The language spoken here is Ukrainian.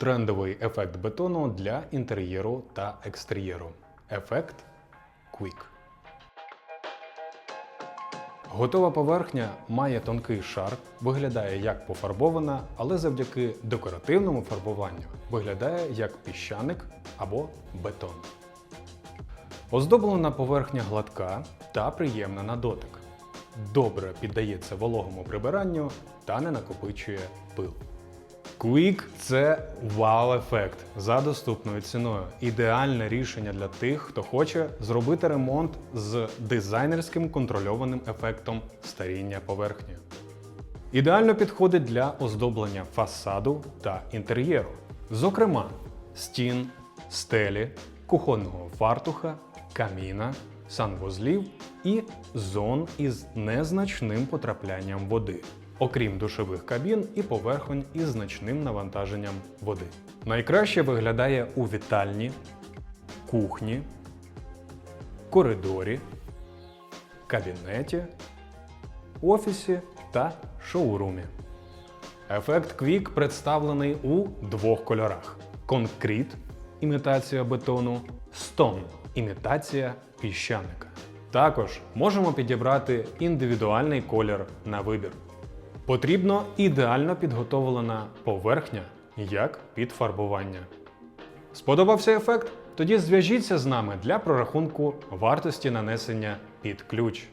Трендовий ефект бетону для інтер'єру та екстер'єру. Ефект Quick. Готова поверхня має тонкий шар, виглядає як пофарбована, але завдяки декоративному фарбуванню виглядає як піщаник або бетон. Оздоблена поверхня гладка та приємна на дотик. Добре піддається вологому прибиранню та не накопичує пил. Quick – це вау-ефект за доступною ціною. Ідеальне рішення для тих, хто хоче зробити ремонт з дизайнерським контрольованим ефектом старіння поверхні. Ідеально підходить для оздоблення фасаду та інтер'єру, зокрема стін, стелі, кухонного фартуха, каміна, санвузлів і зон із незначним потраплянням води, окрім душових кабін і поверхонь із значним навантаженням води. Найкраще виглядає у вітальні, кухні, коридорі, кабінеті, офісі та шоурумі. Ефект Quick представлений у двох кольорах: конкріт імітація бетону, стон імітація піщаника. Також можемо підібрати індивідуальний колір на вибір. Потрібно ідеально підготовлена поверхня як під фарбування. Сподобався ефект? Тоді зв'яжіться з нами для прорахунку вартості нанесення під ключ.